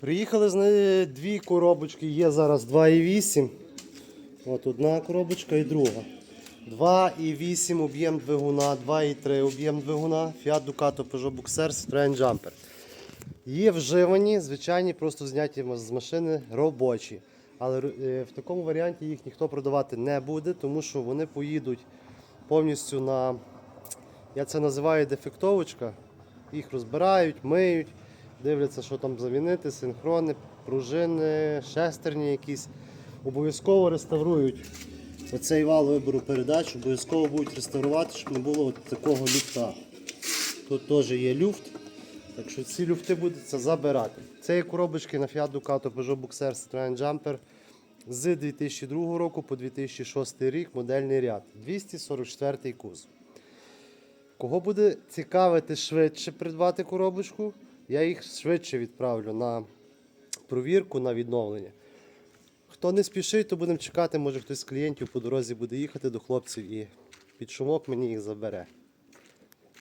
Приїхали з дві коробочки, є зараз 2,8. От одна коробочка і друга. 2,8 об'єм двигуна, 2,3 об'єм двигуна, Fiat Ducato Peugeot Boxer Citroen Jumper. Є вживані, звичайні, просто зняті з машини робочі. Але е, в такому варіанті їх ніхто продавати не буде, тому що вони поїдуть повністю на, я це називаю дефектовочка. Їх розбирають, миють, дивляться, що там замінити, синхрони, пружини, шестерні якісь. Обов'язково реставрують оцей вал вибору передач, обов'язково будуть реставрувати, щоб не було от такого люфта. Тут теж є люфт. Так що ці люфти будуться забирати. Це є коробочки на Fiat Ducato Peugeot Boxer Citroen Jumper з 2002 року по 2006 рік модельний ряд. 244 кузов. Кого буде цікавити швидше придбати коробочку, я їх швидше відправлю на провірку, на відновлення. Хто не спішить, то будемо чекати, може хтось з клієнтів по дорозі буде їхати до хлопців і під шумок мені їх забере.